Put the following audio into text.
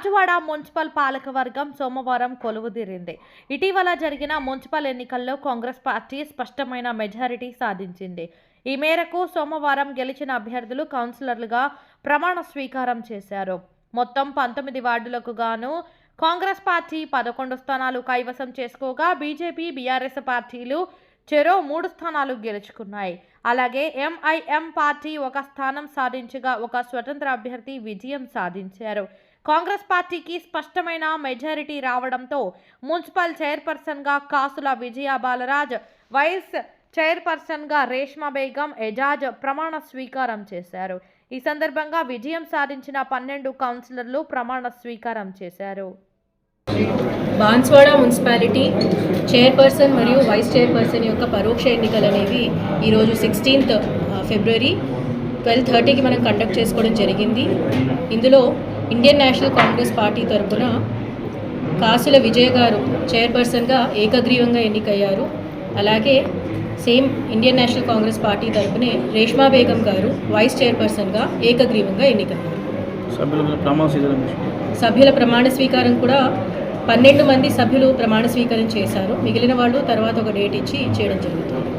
Banswada municipal పాలకవర్గం సోమవారం కొలువుదీరింది. ఇటీవల జరిగిన మున్సిపల్ ఎన్నికల్లో కాంగ్రెస్ పార్టీ స్పష్టమైన మెజారిటీ సాధించింది. ఈ మేరకు సోమవారం గెలిచిన అభ్యర్థులు కౌన్సిలర్లుగా ప్రమాణ స్వీకారం చేశారు. మొత్తం పంతొమ్మిది వార్డులకు గాను కాంగ్రెస్ పార్టీ పదకొండు స్థానాలు కైవసం చేసుకోగా బీజేపీ బీఆర్ఎస్ పార్టీలు చెరో మూడు స్థానాలు గెలుచుకున్నాయి. అలాగే ఎంఐఎం పార్టీ ఒక స్థానం సాధించగా ఒక స్వతంత్ర అభ్యర్థి విజయం సాధించారు. కాంగ్రెస్ పార్టీకి స్పష్టమైన మెజారిటీ రావడంతో మున్సిపల్ చైర్పర్సన్గా కాసుల విజయ బాలరాజ్ వైస్ చైర్పర్సన్గా రేష్మా బేగం ఎజాజ్ ప్రమాణ స్వీకారం చేశారు. ఈ సందర్భంగా విజయం సాధించిన పన్నెండు కౌన్సిలర్లు ప్రమాణ స్వీకారం చేశారు. బాన్స్వాడ మున్సిపాలిటీ చైర్పర్సన్ మరియు వైస్ చైర్పర్సన్ యొక్క పరోక్ష ఎన్నికలు అనేవి ఈరోజు సిక్స్టీన్త్ ఫిబ్రవరి ట్వెల్వ్ థర్టీకి మనం కండక్ట్ చేసుకోవడం జరిగింది. ఇందులో ఇండియన్ నేషనల్ కాంగ్రెస్ పార్టీ తరఫున కాసుల విజయ్ గారు చైర్పర్సన్గా ఏకగ్రీవంగా ఎన్నికయ్యారు. అలాగే same Indian National Congress party తరఫునే Reshma Begum గారు వైస్ చైర్పర్సన్గా ఏకగ్రీవంగా ఎన్నికయ్యారు. సభ్యుల ప్రమాణ స్వీకారం కూడా పన్నెండు మంది సభ్యులు ప్రమాణ స్వీకారం చేశారు. మిగిలిన వాళ్ళు తర్వాత ఒక డేట్ ఇచ్చి చేయడం జరుగుతుంది.